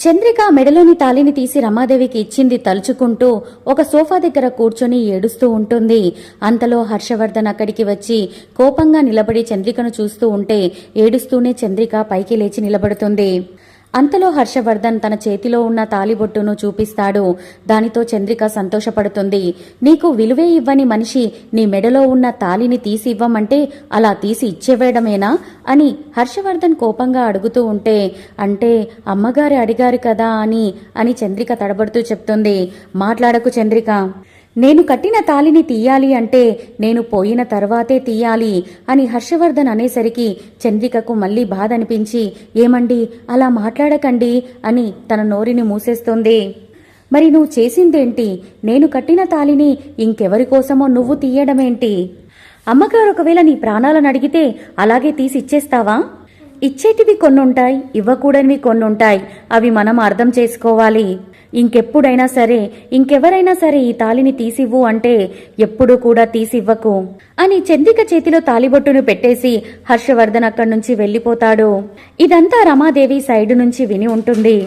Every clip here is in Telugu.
చంద్రిక మెడలోని తాళిని తీసి రమాదేవికి ఇచ్చింది తలుచుకుంటూ ఒక సోఫా దగ్గర కూర్చొని ఏడుస్తూ ఉంటుంది. అంతలో హర్షవర్ధన్ అక్కడికి వచ్చి కోపంగా నిలబడి చంద్రికను చూస్తూ ఉంటే ఏడుస్తూనే చంద్రిక పైకి లేచి నిలబడుతుంది. అంతలో హర్షవర్ధన్ తన చేతిలో ఉన్న తాలిబొట్టును చూపిస్తాడు. దానితో చంద్రిక సంతోషపడుతుంది. నీకు విలువే ఇవ్వని మనిషి నీ మెడలో ఉన్న తాలిని తీసి ఇవ్వమంటే అలా తీసి ఇచ్చేవేయడమేనా? అని హర్షవర్ధన్ కోపంగా అడుగుతూ ఉంటే అంటే అమ్మగారు అడిగారు కదా అని అని చంద్రిక తడబడుతూ చెప్తుంది. మాట్లాడకు చంద్రిక. నేను కట్టిన తాలిని తీయాలి అంటే నేను పోయిన తర్వాతే తీయాలి అని హర్షవర్ధన్ అనేసరికి చంద్రికకు మళ్ళీ బాధ అనిపించి ఏమండి అలా మాట్లాడకండి అని తన నోరిని మూసేస్తుంది. మరి నువ్వు చేసిందేంటి? నేను కట్టిన తాలిని ఇంకెవరి కోసమో నువ్వు తీయడమేంటి? అమ్మగారు ఒకవేళ నీ ప్రాణాలను అడిగితే అలాగే తీసి ఇచ్చేస్తావా? ఇచ్చేటివి కొన్నుంటాయి ఇవ్వకూడనివి కొన్నుంటాయి అవి మనం అర్థం చేసుకోవాలి. ఇంకెప్పుడైనా సరే ఇంకెవరైనా సరే ఈ తాలిని తీసివ్వు అంటే ఎప్పుడూ కూడా తీసివ్వకు. అని చందిక చేతిలో తాలిబొట్టును పెట్టేసి హర్షవర్ధన్ అక్కడి నుంచి వెళ్ళిపోతాడు. ఇదంతా రమాదేవి సైడు నుంచి విని ఉంటుంది.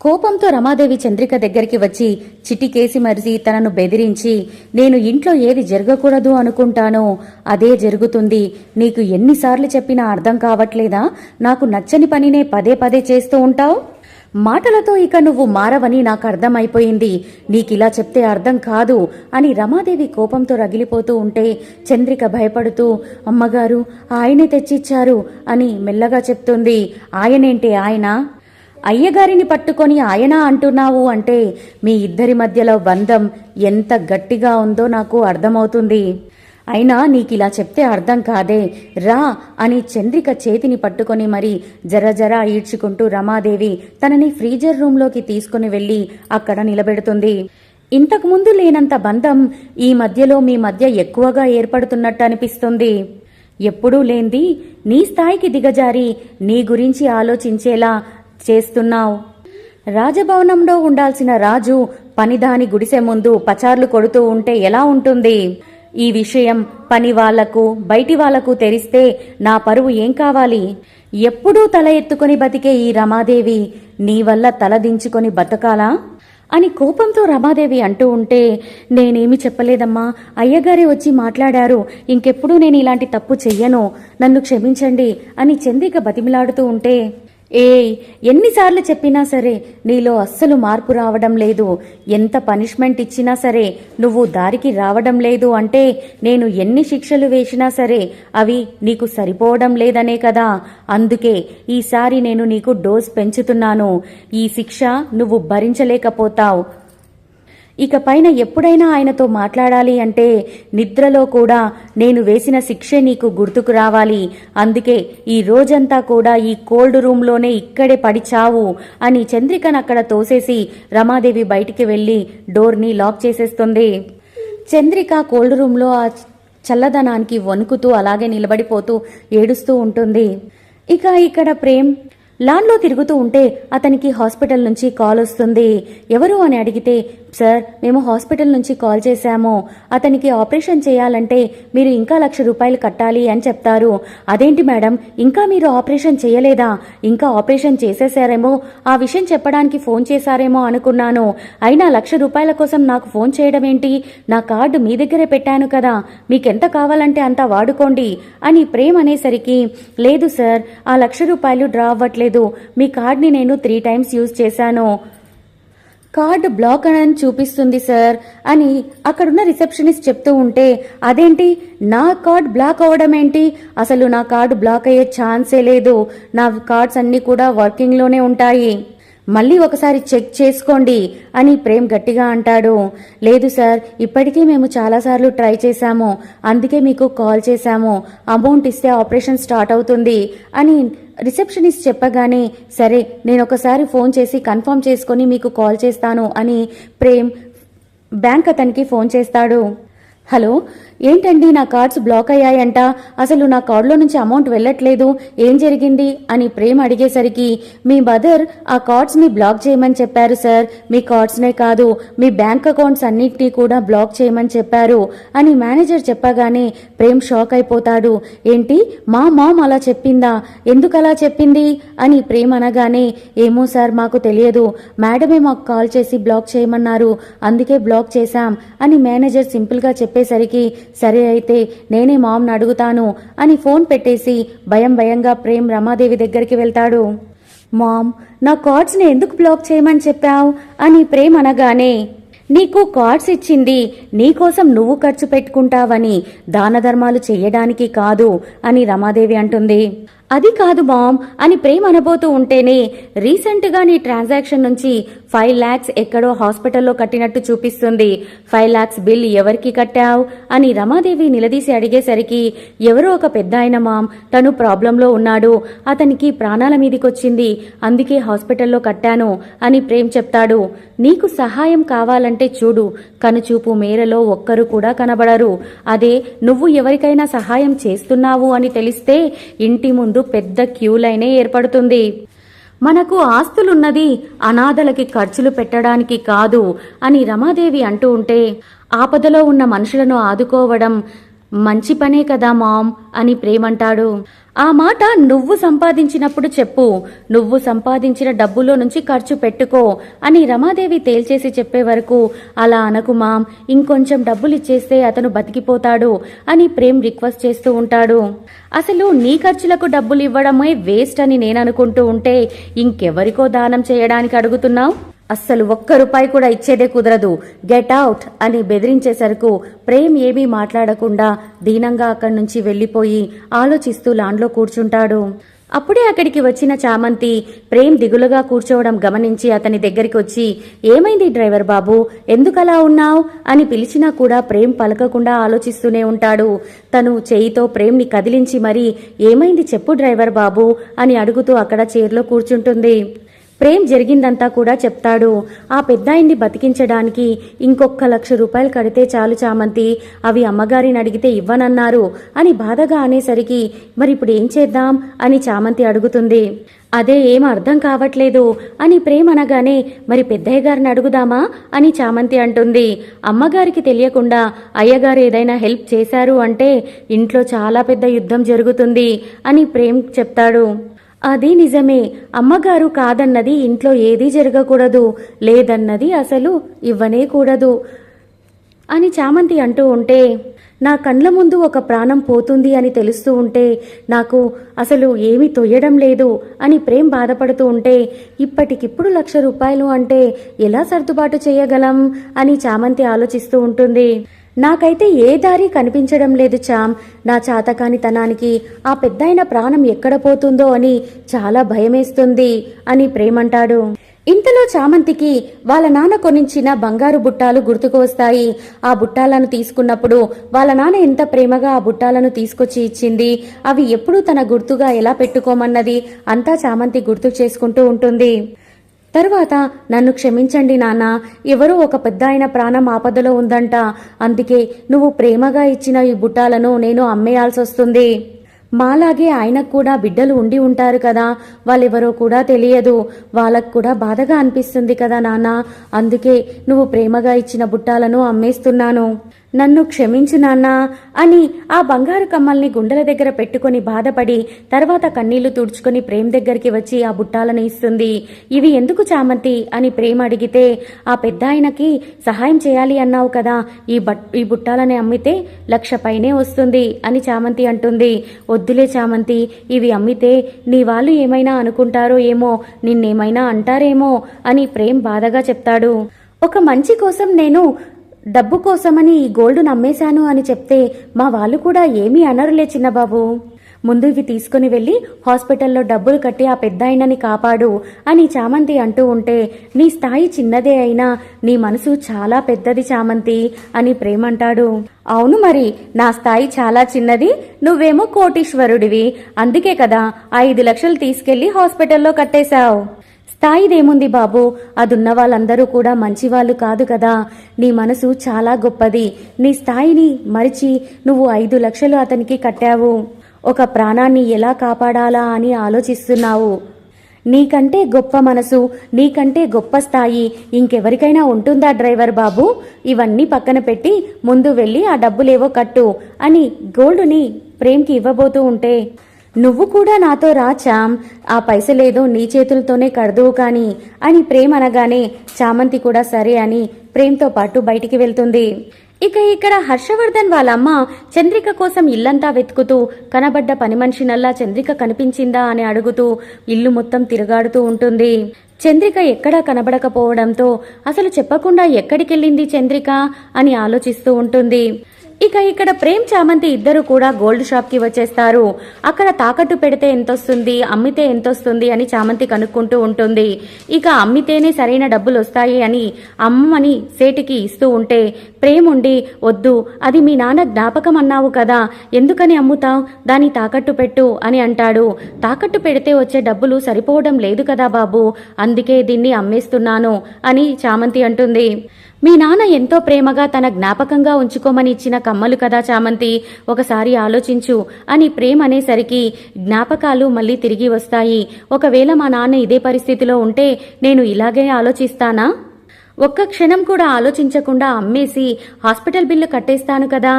కోపంతో రమాదేవి చంద్రిక దగ్గరికి వచ్చి చిటికేసి మరిసి తనను బెదిరించి నేను ఇంట్లో ఏది జరగకూడదు అనుకుంటానో అదే జరుగుతుంది. నీకు ఎన్నిసార్లు చెప్పినా అర్థం కావట్లేదా? నాకు నచ్చని పనినే పదే పదే చేస్తూ ఉంటావు? మాటలతో ఇక నువ్వు మారవని నాకు అర్థమైపోయింది. నీకిలా చెప్తే అర్థం కాదు అని రమాదేవి కోపంతో రగిలిపోతూ ఉంటే చంద్రిక భయపడుతూ అమ్మగారు ఆయనే తెచ్చిచ్చారు అని మెల్లగా చెప్తుంది. ఆయనేంటి ఆయన? అయ్యగారిని పట్టుకొని ఆయన అంటున్నావు అంటే మీ ఇద్దరి మధ్యలో బంధం ఎంత గట్టిగా ఉందో నాకు అర్థమవుతుంది. అయినా నీకిలా చెప్తే అర్థం కాదే. రా అని చంద్రిక చేతిని పట్టుకొని మరి జర జర ఈడ్చుకుంటూ రమాదేవి తనని ఫ్రీజర్ రూంలోకి తీసుకుని వెళ్ళి అక్కడ నిలబెడుతుంది. ఇంతకుముందు లేనంత బంధం ఈ మధ్యలో మీ మధ్య ఎక్కువగా ఏర్పడుతున్నట్టు అనిపిస్తుంది. ఎప్పుడూ లేంది. నీ స్థాయికి దిగజారి నీ గురించి ఆలోచించేలా చేస్తున్నావు. రాజభవనంలో ఉండాల్సిన రాజు పనిదాని గుడిసె ముందు పచార్లు కొడుతూ ఉంటే ఎలా ఉంటుంది? ఈ విషయం పని వాళ్ళకు బయటి వాళ్ళకు తెరిస్తే నా పరువు ఏం కావాలి? ఎప్పుడూ తల ఎత్తుకొని బతికే ఈ రమాదేవి నీ వల్ల తల దించుకొని బతకాలా? అని కోపంతో రమాదేవి అంటూ ఉంటే నేనేమి చెప్పలేదమ్మా. అయ్యగారే వచ్చి మాట్లాడారు. ఇంకెప్పుడు నేను ఇలాంటి తప్పు చెయ్యను. నన్ను క్షమించండి అని చందిక బతిమిలాడుతూ ఉంటే ఏ ఎన్నిసార్లు చెప్పినా సరే నీలో అస్సలు మార్పు రావడం లేదు. ఎంత పనిష్మెంట్ ఇచ్చినా సరే నువ్వు దారికి రావడం లేదు అంటే నేను ఎన్ని శిక్షలు వేసినా సరే అవి నీకు సరిపోవడం లేదనే కదా. అందుకే ఈసారి నేను నీకు డోస్ పెంచుతున్నాను. ఈ శిక్ష నువ్వు భరించలేకపోతావు. ఇక పైన ఎప్పుడైనా ఆయనతో మాట్లాడాలి అంటే నిద్రలో కూడా నేను వేసిన శిక్షే నీకు గుర్తుకు రావాలి. అందుకే ఈ రోజంతా కూడా ఈ కోల్డ్ రూమ్లోనే ఇక్కడే పడిచావు అని చంద్రికను అక్కడ తోసేసి రమాదేవి బయటికి వెళ్ళి డోర్ని లాక్ చేసేస్తుంది. చంద్రిక కోల్డ్ రూమ్లో ఆ చల్లదనానికి వణుకుతూ అలాగే నిలబడిపోతూ ఏడుస్తూ ఉంటుంది. ఇక ఇక్కడ ప్రేమ్ లాన్లో తిరుగుతూ ఉంటే అతనికి హాస్పిటల్ నుంచి కాల్ వస్తుంది. ఎవరు అని అడిగితే సార్ మేము హాస్పిటల్ నుంచి కాల్ చేశాము. అతనికి ఆపరేషన్ చేయాలంటే మీరు ఇంకా లక్ష రూపాయలు కట్టాలి అని చెప్తారు. అదేంటి మేడం ఇంకా మీరు ఆపరేషన్ చేయలేదా? ఇంకా ఆపరేషన్ చేసేసారేమో ఆ విషయం చెప్పడానికి ఫోన్ చేశారేమో అనుకున్నాను. అయినా లక్ష రూపాయల కోసం నాకు ఫోన్ చేయడం ఏంటి? నా కార్డు మీ దగ్గరే పెట్టాను కదా. మీకెంత కావాలంటే అంత వాడుకోండి అని ప్రేమ్ అనేసరికి లేదు సార్ ఆ లక్ష రూపాయలు డ్రా అవ్వట్లేదు. మీ కార్డ్ని నేను త్రీ టైమ్స్ యూజ్ చేశాను. కార్డు బ్లాక్ అని చూపిస్తుంది సార్. అని అక్కడున్న రిసెప్షనిస్ట్ చెప్తూ ఉంటే అదేంటి? నా కార్డ్ బ్లాక్ అవ్వడం ఏంటి? అసలు నా కార్డు బ్లాక్ అయ్యే ఛాన్సే లేదు. నా కార్డ్స్ అన్నీ కూడా వర్కింగ్లోనే ఉంటాయి. మళ్ళీ ఒకసారి చెక్ చేసుకోండి అని ప్రేమ్ గట్టిగా అంటాడు. లేదు సార్ ఇప్పటికీ మేము చాలాసార్లు ట్రై చేశాము. అందుకే మీకు కాల్ చేశాము. అమౌంట్ ఇస్తే ఆపరేషన్ స్టార్ట్ అవుతుంది అని రిసెప్షనిస్ట్ చెప్పగానే సరే నేను ఒకసారి ఫోన్ చేసి కన్ఫర్మ్ చేసుకుని మీకు కాల్ చేస్తాను అని ప్రేమ్ బ్యాంక్ అతనికి ఫోన్ చేస్తాడు. హలో ఏంటండి నా కార్డ్స్ బ్లాక్ అయ్యాయంట? అసలు నా కార్డులో నుంచి అమౌంట్ వెళ్ళట్లేదు. ఏం జరిగింది? అని ప్రేమ్ అడిగేసరికి మీ మదర్ ఆ కార్డ్స్ని బ్లాక్ చేయమని చెప్పారు సార్. మీ కార్డ్స్నే కాదు మీ బ్యాంక్ అకౌంట్స్ అన్నిటినీ కూడా బ్లాక్ చేయమని చెప్పారు అని మేనేజర్ చెప్పగానే ప్రేమ్ షాక్ అయిపోతాడు. ఏంటి? మా మామ్ అలా చెప్పిందా? ఎందుకు అలా చెప్పింది? అని ప్రేమ్ అనగానే ఏమో సార్ మాకు తెలియదు. మేడమే మాకు కాల్ చేసి బ్లాక్ చేయమన్నారు. అందుకే బ్లాక్ చేశాం అని మేనేజర్ సింపుల్గా చెప్పేసరికి సరే అయితే నేనే మామ్ని అడుగుతాను అని ఫోన్ పెట్టేసి భయం భయంగా ప్రేమ్ రమాదేవి దగ్గరికి వెళ్తాడు. మామ్ నా కార్డ్స్ని ఎందుకు బ్లాక్ చేయమని చెప్పావు? అని ప్రేమ్ అనగానే నీకు కార్డ్స్ ఇచ్చింది నీకోసం నువ్వు ఖర్చు పెట్టుకుంటావని దాన ధర్మాలు చెయ్యడానికి కాదు అని రమాదేవి అంటుంది. అది కాదు మామ్ అని ప్రేమ్ అనబోతూ ఉంటేనే రీసెంట్గా నీ ట్రాన్సాక్షన్ నుంచి ఫైవ్ ల్యాక్స్ ఎక్కడో హాస్పిటల్లో కట్టినట్టు చూపిస్తుంది. ఫైవ్ ల్యాక్స్ బిల్ ఎవరికి కట్టావు? అని రమాదేవి నిలదీసి అడిగేసరికి ఎవరో ఒక పెద్ద ఆయన మామ్ తను ప్రాబ్లంలో ఉన్నాడు. అతనికి ప్రాణాల మీదికొచ్చింది. అందుకే హాస్పిటల్లో కట్టాను అని ప్రేమ్ చెప్తాడు. నీకు సహాయం కావాలంటే చూడు. కనుచూపు మేరలో ఒక్కరు కూడా కనబడరు. అదే నువ్వు ఎవరికైనా సహాయం చేస్తున్నావు అని తెలిస్తే ఇంటి ముందు పెద్ద క్యూ లైనే ఏర్పడుతుంది. మనకు ఆస్తులున్నది అనాథలకి ఖర్చులు పెట్టడానికి కాదు అని రమాదేవి అంటూ ఉంటే ఆపదలో ఉన్న మనుషులను ఆదుకోవడం మంచి పనే కదా మామ్ అని ప్రేమంటాడు. ఆ మాట నువ్వు సంపాదించినప్పుడు చెప్పు. నువ్వు సంపాదించిన డబ్బులో నుంచి ఖర్చు పెట్టుకో అని రమాదేవి తేల్చేసి చెప్పే వరకు అలా అనకు మామ్ ఇంకొంచెం డబ్బులు ఇచ్చేస్తే అతను బతికిపోతాడు అని ప్రేమ్ రిక్వెస్ట్ చేస్తూ ఉంటాడు. అసలు నీ ఖర్చులకు డబ్బులు ఇవ్వడమే వేస్ట్ అని నేను అనుకుంటూ ఉంటే ఇంకెవరికో దానం చేయడానికి అడుగుతున్నావు? అస్సలు ఒక్క రూపాయి కూడా ఇచ్చేదే కుదరదు. గెట్ అవుట్ అని బెదిరించేసరకు ప్రేమ్ ఏమీ మాట్లాడకుండా దీనంగా అక్కడి నుంచి వెళ్ళిపోయి ఆలోచిస్తూ లాన్లో కూర్చుంటాడు. అప్పుడే అక్కడికి వచ్చిన చామంతి ప్రేమ్ దిగులుగా కూర్చోవడం గమనించి అతని దగ్గరికి వచ్చి ఏమైంది డ్రైవర్ బాబు? ఎందుకలా ఉన్నావు? అని పిలిచినా కూడా ప్రేమ్ పలకకుండా ఆలోచిస్తూనే ఉంటాడు. తను చేయితో ప్రేమ్ని కదిలించి మరీ ఏమైంది చెప్పు డ్రైవర్ బాబు అని అడుగుతూ అక్కడ చైర్లో కూర్చుంటుంది. ప్రేమ్ జరిగిందంతా కూడా చెప్తాడు. ఆ పెద్దాయిని బతికించడానికి ఇంకొక లక్ష రూపాయలు కడితే చాలు చామంతి. అవి అమ్మగారిని అడిగితే ఇవ్వనన్నారు. అని బాధగా అనేసరికి మరి ఇప్పుడు ఏం చేద్దాం? అని చామంతి అడుగుతుంది. అదే ఏం అర్థం కావట్లేదు. అని ప్రేమ్ అనగానే మరి పెద్దయ్య గారిని అడుగుదామా? అని చామంతి అంటుంది. అమ్మగారికి తెలియకుండా అయ్యగారు ఏదైనా హెల్ప్ చేశారు అంటే ఇంట్లో చాలా పెద్ద యుద్ధం జరుగుతుంది అని ప్రేమ్ చెప్తాడు. అది నిజమే. అమ్మగారు కాదన్నది ఇంట్లో ఏదీ జరగకూడదు. లేదన్నది అసలు ఇవ్వనే కూడదు అని చామంతి అంటూ ఉంటే నా కండ్ల ముందు ఒక ప్రాణం పోతుంది అని తెలుస్తూ ఉంటే నాకు అసలు ఏమీ తొయ్యడం లేదు అని ప్రేమ్ బాధపడుతూ ఉంటే ఇప్పటికిప్పుడు లక్ష రూపాయలు అంటే ఎలా సర్దుబాటు చేయగలం అని చామంతి ఆలోచిస్తూ ఉంటుంది. నాకైతే ఏ దారి కనిపించడం లేదు చామ్ నా చాతకానితనానికి ఆ పెద్దయిన ప్రాణం ఎక్కడ పోతుందో అని చాలా భయమేస్తుంది అని ప్రేమంటాడు. ఇంతలో చామంతికి వాళ్ళ నాన్న కొనించిన బంగారు బుట్టాలు గుర్తుకు వస్తాయి. ఆ బుట్టాలను తీసుకున్నప్పుడు వాళ్ళ నాన్న ఎంత ప్రేమగా ఆ బుట్టాలను తీసుకొచ్చి ఇచ్చింది అవి ఎప్పుడూ తన గుర్తుగా ఎలా పెట్టుకోమన్నది అంతా చామంతి గుర్తు చేసుకుంటూ ఉంటుంది. తరువాత నన్ను క్షమించండి నాన్న ఎవరో ఒక పెద్ద ఆయన ప్రాణం ఆపదలో ఉందంట. అందుకే నువ్వు ప్రేమగా ఇచ్చిన ఈ బుట్టాలను నేను అమ్మేయాల్సి వస్తుంది మాలాగే ఆయనకు కూడా బిడ్డలు ఉండి ఉంటారు కదా వాళ్ళెవరో కూడా తెలియదు. వాళ్ళకు కూడా బాధగా అనిపిస్తుంది కదా నాన్న అందుకే నువ్వు ప్రేమగా ఇచ్చిన బుట్టాలను అమ్మేస్తున్నాను. నన్ను క్షమించు నాన్నా అని ఆ బంగారు కమ్మల్ని గుండెల దగ్గర పెట్టుకొని బాధపడి తర్వాత కన్నీళ్ళు తుడుచుకొని ప్రేమ్ దగ్గరికి వచ్చి ఆ బుట్టాలను ఇస్తుంది. ఇవి ఎందుకు చామంతి? అని ప్రేమ అడిగితే ఆ పెద్ద ఆయనకి సహాయం చేయాలి అన్నావు కదా ఈ బట్ ఈ బుట్టాలని అమ్మితే లక్ష పైనే వస్తుంది అని చామంతి అంటుంది. వద్దులే చామంతి ఇవి అమ్మితే నీ వాళ్ళు ఏమైనా అనుకుంటారో ఏమో నిన్నేమైనా అంటారేమో అని ప్రేమ్ బాధగా చెప్తాడు. ఒక మంచి కోసం నేను డబ్బు కోసమని ఈ గోల్డ్ నమ్మేశాను అని చెప్తే మా వాళ్ళు కూడా ఏమీ అనరులే చిన్నబాబు. ముందు ఇవి తీసుకుని వెళ్ళి హాస్పిటల్లో డబ్బులు కట్టి ఆ పెద్దాయనని కాపాడు అని చామంతి అంటూ ఉంటే నీ స్థాయి చిన్నదే అయినా నీ మనసు చాలా పెద్దది చామంతి అని ప్రేమంటాడు. అవును మరి నా స్థాయి చాలా చిన్నది నువ్వేమో కోటీశ్వరుడివి అందుకే కదా ఐదు లక్షలు తీసుకెళ్ళి హాస్పిటల్లో కట్టేశావు. స్థాయిదేముంది బాబు. అదున్న వాళ్ళందరూ కూడా మంచివాళ్ళు కాదు కదా. నీ మనసు చాలా గొప్పది. నీ స్థాయిని మరిచి నువ్వు ఐదు లక్షలు అతనికి కట్టావు. ఒక ప్రాణాన్ని ఎలా కాపాడాలా అని ఆలోచిస్తున్నావు. నీకంటే గొప్ప మనసు నీకంటే గొప్ప స్థాయి ఇంకెవరికైనా ఉంటుందా డ్రైవర్ బాబు? ఇవన్నీ పక్కన పెట్టి ముందు వెళ్ళి ఆ డబ్బులేవో కట్టు అని గోల్డ్ని ప్రేమ్కి ఇవ్వబోతూ ఉంటే నువ్వు కూడా నాతో రా చామ్ ఆ పైసలేదో నీ చేతులతోనే కడదువు కాని అని ప్రేమ్ అనగానే చామంతి కూడా సరే అని ప్రేమ్తో పాటు బయటికి వెళ్తుంది. ఇక ఇక్కడ హర్షవర్ధన్ వాళ్ళ అమ్మ చంద్రిక కోసం ఇల్లంతా వెతుకుతూ కనబడ్డ పని మనిషినల్లా చంద్రిక కనిపించిందా అని అడుగుతూ ఇల్లు మొత్తం తిరుగాడుతూ ఉంటుంది. చంద్రిక ఎక్కడా కనబడకపోవడంతో అసలు చెప్పకుండా ఎక్కడికెళ్ళింది చంద్రిక? అని ఆలోచిస్తూ ఉంటుంది. ఇక ఇక్కడ ప్రేమ్ చామంతి ఇద్దరు కూడా గోల్డ్ షాప్కి వచ్చేస్తారు. అక్కడ తాకట్టు పెడితే ఎంతొస్తుంది అమ్మితే ఎంతొస్తుంది అని చామంతి కనుక్కుంటూ ఉంటుంది. ఇక అమ్మితేనే సరైన డబ్బులు వస్తాయి అని అమ్మని సేటికి ఇస్తూ ఉంటే ప్రేమ్ ఉండి వద్దు అది మీ నాన్న జ్ఞాపకం అన్నావు కదా ఎందుకని అమ్ముతావు? దాని తాకట్టు పెట్టు అని అంటాడు. తాకట్టు పెడితే వచ్చే డబ్బులు సరిపోవడం లేదు కదా బాబు అందుకే దీన్ని అమ్మేస్తున్నాను అని చామంతి అంటుంది. మీ నాన్న ఎంతో ప్రేమగా తన జ్ఞాపకంగా ఉంచుకోమని ఇచ్చిన కమ్మలు కదా చామంతి ఒకసారి ఆలోచించు అని ప్రేమ అనేసరికి జ్ఞాపకాలు మళ్ళీ తిరిగి వస్తాయి. ఒకవేళ మా నాన్న ఇదే పరిస్థితిలో ఉంటే నేను ఇలాగే ఆలోచిస్తానా? ఒక్క క్షణం కూడా ఆలోచించకుండా అమ్మేసి హాస్పిటల్ బిల్లు కట్టేస్తాను కదా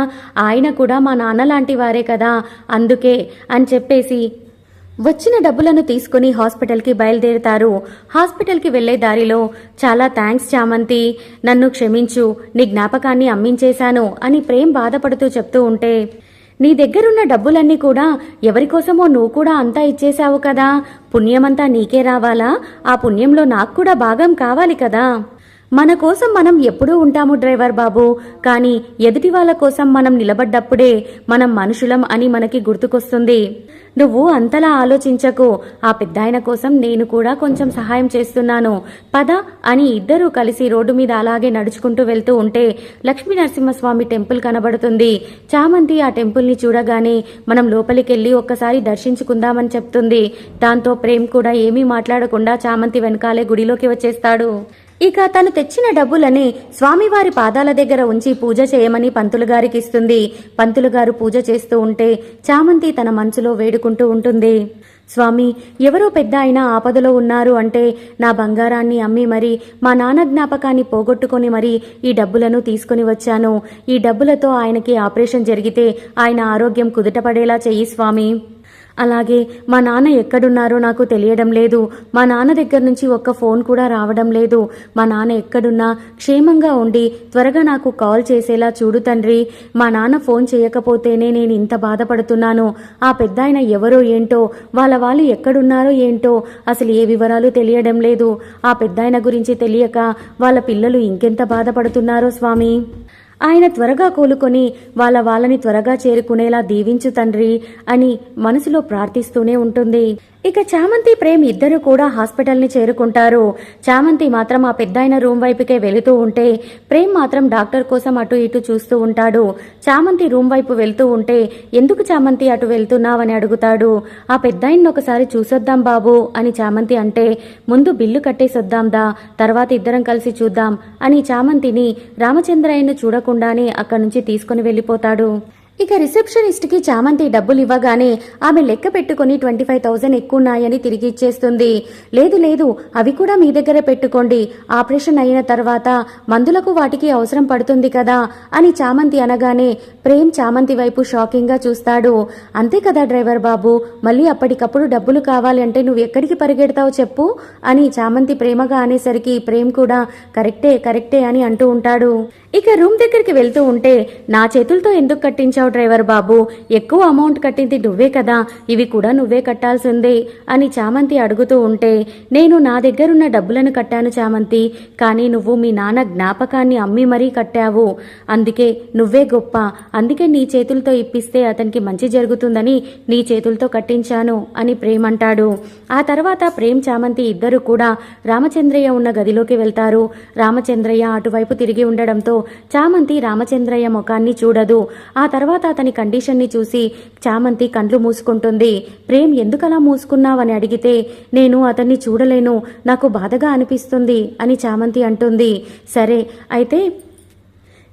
ఆయన కూడా మా నాన్న లాంటి వారే కదా అందుకే అని చెప్పేసి వచ్చిన డబ్బులను తీసుకుని హాస్పిటల్కి బయలుదేరుతారు. హాస్పిటల్కి వెళ్ళే దారిలో చాలా థ్యాంక్స్ చామంతి నన్ను క్షమించు నీ జ్ఞాపకాన్ని అమ్మించేశాను అని ప్రేమ్ బాధపడుతూ చెప్తూ ఉంటే నీ దగ్గరున్న డబ్బులన్నీ కూడా ఎవరికోసమో నువ్వు కూడా అంతా ఇచ్చేశావు కదా. పుణ్యమంతా నీకే రావాలా? ఆ పుణ్యంలో నాకు కూడా భాగం కావాలి కదా. మన కోసం మనం ఎప్పుడూ ఉంటాము డ్రైవర్ బాబు. కానీ ఎదుటి వాళ్ళ కోసం మనం నిలబడ్డప్పుడే మనం మనుషులం అని మనకి గుర్తుకొస్తుంది. నువ్వు అంతలా ఆలోచించకు. ఆ పెద్దాయన కోసం నేను కూడా కొంచెం సహాయం చేస్తున్నాను. పద అని ఇద్దరూ కలిసి రోడ్డు మీద అలాగే నడుచుకుంటూ వెళ్తూ ఉంటే లక్ష్మీ నరసింహస్వామి టెంపుల్ కనబడుతుంది. చామంతి ఆ టెంపుల్ని చూడగానే మనం లోపలికెళ్ళి ఒక్కసారి దర్శించుకుందామని చెప్తుంది. దాంతో ప్రేమ్ కూడా ఏమీ మాట్లాడకుండా చామంతి వెనకాలే గుడిలోకి వచ్చేస్తాడు. ఇక తను తెచ్చిన డబ్బులని స్వామివారి పాదాల దగ్గర ఉంచి పూజ చేయమని పంతులుగారికి ఇస్తుంది. పంతులుగారు పూజ చేస్తూ ఉంటే చామంతి తన మనసులో వేడుకుంటూ ఉంటుంది. స్వామి ఎవరో పెద్ద ఆయన ఆపదలో ఉన్నారు అంటే నా బంగారాన్ని అమ్మి మరి మా నాన్న జ్ఞాపకాన్ని పోగొట్టుకొని మరి ఈ డబ్బులను తీసుకొని వచ్చాను. ఈ డబ్బులతో ఆయనకి ఆపరేషన్ జరిగితే ఆయన ఆరోగ్యం కుదుటపడేలా చెయ్యి స్వామి. అలాగే మా నాన్న ఎక్కడున్నారో నాకు తెలియడం లేదు. మా నాన్న దగ్గర నుంచి ఒక్క ఫోన్ కూడా రావడం లేదు. మా నాన్న ఎక్కడున్నా క్షేమంగా ఉండి త్వరగా నాకు కాల్ చేసేలా చూడు తండ్రి. మా నాన్న ఫోన్ చేయకపోతేనే నేను ఇంత బాధపడుతున్నాను. ఆ పెద్దాయన ఎవరో ఏంటో వాళ్ళ వాళ్ళు ఎక్కడున్నారో ఏంటో అసలు ఏ వివరాలు తెలియడం లేదు. ఆ పెద్దాయన గురించి తెలియక వాళ్ళ పిల్లలు ఇంకెంత బాధపడుతున్నారో స్వామి? ఆయన త్వరగా కోలుకొని వాళ్ళ వాళ్ళని త్వరగా చేరుకునేలా దీవించు తండ్రి అని మనసులో ప్రార్థిస్తూనే ఉంటుంది. ఇక చామంతి ప్రేమ్ ఇద్దరు కూడా హాస్పిటల్ని చేరుకుంటారు. చామంతి మాత్రం ఆ పెద్దాయన రూమ్ వైపుకే వెళుతూ ఉంటే ప్రేమ్ మాత్రం డాక్టర్ కోసం అటు ఇటు చూస్తూ ఉంటాడు. చామంతి రూమ్ వైపు వెళ్తూ ఉంటే ఎందుకు చామంతి అటు వెళ్తున్నావని అడుగుతాడు. ఆ పెద్దాయన్ని ఒకసారి చూసొద్దాం బాబు అని చామంతి అంటే ముందు బిల్లు కట్టేసొద్దాందా తర్వాత ఇద్దరం కలిసి చూద్దాం అని చామంతిని రామచంద్రయ్యను చూడకుండానే అక్కడి నుంచి తీసుకుని వెళ్ళిపోతాడు. ఇక రిసెప్షనిస్ట్కి చామంతి డబ్బులు ఇవ్వగానే ఆమె లెక్క పెట్టుకుని ట్వంటీ ఫైవ్ థౌజండ్ ఎక్కువ ఉన్నాయని తిరిగి ఇచ్చేస్తుంది. లేదు లేదు అవి కూడా మీ దగ్గర పెట్టుకోండి. ఆపరేషన్ అయిన తర్వాత మందులకు వాటికి అవసరం పడుతుంది కదా అని చామంతి అనగానే ప్రేమ్ చామంతి వైపు షాకింగ్గా చూస్తాడు. అంతే కదా డ్రైవర్ బాబు మళ్ళీ అప్పటికప్పుడు డబ్బులు కావాలంటే నువ్వు ఎక్కడికి పరిగెడతావు చెప్పు అని చామంతి ప్రేమగా అనేసరికి ప్రేమ్ కూడా కరెక్టే కరెక్టే అని అంటూ ఉంటాడు. ఇక రూమ్ దగ్గరికి వెళ్తూ ఉంటే నా చేతులతో ఎందుకు కట్టించావు డ్రైవర్ బాబు ఎక్కువ అమౌంట్ కట్టింది నువ్వే కదా ఇవి కూడా నువ్వే కట్టాల్సిందే అని చామంతి అడుగుతూ ఉంటే నేను నా దగ్గరున్న డబ్బులను కట్టాను చామంతి కానీ నువ్వు మీ నాన్న జ్ఞాపకాన్ని అమ్మి మరీ కట్టావు. అందుకే నువ్వే గొప్ప అందుకే నీ చేతులతో ఇప్పిస్తే అతనికి మంచి జరుగుతుందని నీ చేతులతో కట్టించాను అని ప్రేమ్ అంటాడు ఆ తర్వాత ప్రేమ్ చామంతి ఇద్దరు కూడా రామచంద్రయ్య ఉన్న గదిలోకి వెళ్తారు. రామచంద్రయ్య అటువైపు తిరిగి ఉండడంతో చామంతి రామచంద్రయ్య ముఖాన్ని చూడదు. ఆ తర్వాత తర్వాత అతని కండిషన్ని చూసి చామంతి కండ్లు మూసుకుంటుంది. ప్రేమ్ ఎందుకలా మూసుకున్నావని అడిగితే నేను అతన్ని చూడలేను నాకు బాధగా అనిపిస్తుంది అని చామంతి అంటుంది. సరే అయితే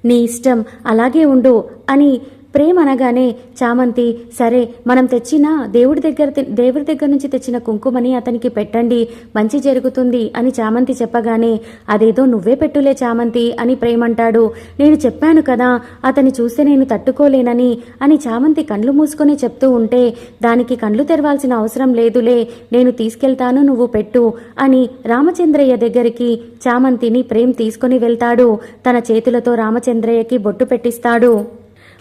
నీ ఇష్టం అలాగే ఉండు అని ప్రేమ అనగానే చామంతి సరే మనం తెచ్చిన దేవుడి దగ్గర దేవుడి దగ్గర నుంచి తెచ్చిన కుంకుమని అతనికి పెట్టండి మంచి జరుగుతుంది అని చామంతి చెప్పగానే అదేదో నువ్వే పెట్టులే చామంతి అని ప్రేమంటాడు. నేను చెప్పాను కదా అతని చూస్తే నేను తట్టుకోలేనని అని చామంతి కండ్లు మూసుకొని చెప్తూ ఉంటే దానికి కండ్లు తెరవాల్సిన అవసరం లేదులే నేను తీసుకెళ్తాను నువ్వు పెట్టు అని రామచంద్రయ్య దగ్గరికి చామంతిని ప్రేమ్ తీసుకొని వెళ్తాడు. తన చేతులతో రామచంద్రయ్యకి బొట్టు పెట్టిస్తాడు.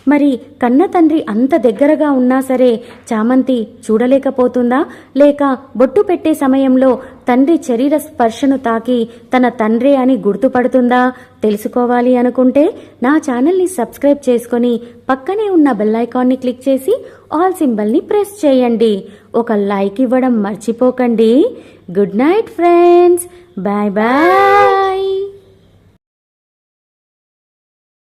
మరి కన్న తండ్రి అంత దగ్గరగా ఉన్నా సరే చామంతి చూడలేకపోతుందా? లేక బొట్టు పెట్టే సమయంలో తండ్రి శరీర స్పర్శను తాకి తన తండ్రే అని గుర్తుపడుతుందా? తెలుసుకోవాలి అనుకుంటే నా ఛానల్ని సబ్స్క్రైబ్ చేసుకొని పక్కనే ఉన్న బెల్లైకాన్ని క్లిక్ చేసి ఆల్ సింబల్ని ప్రెస్ చేయండి. ఒక లైక్ ఇవ్వడం మర్చిపోకండి. Good night friends. Bye bye.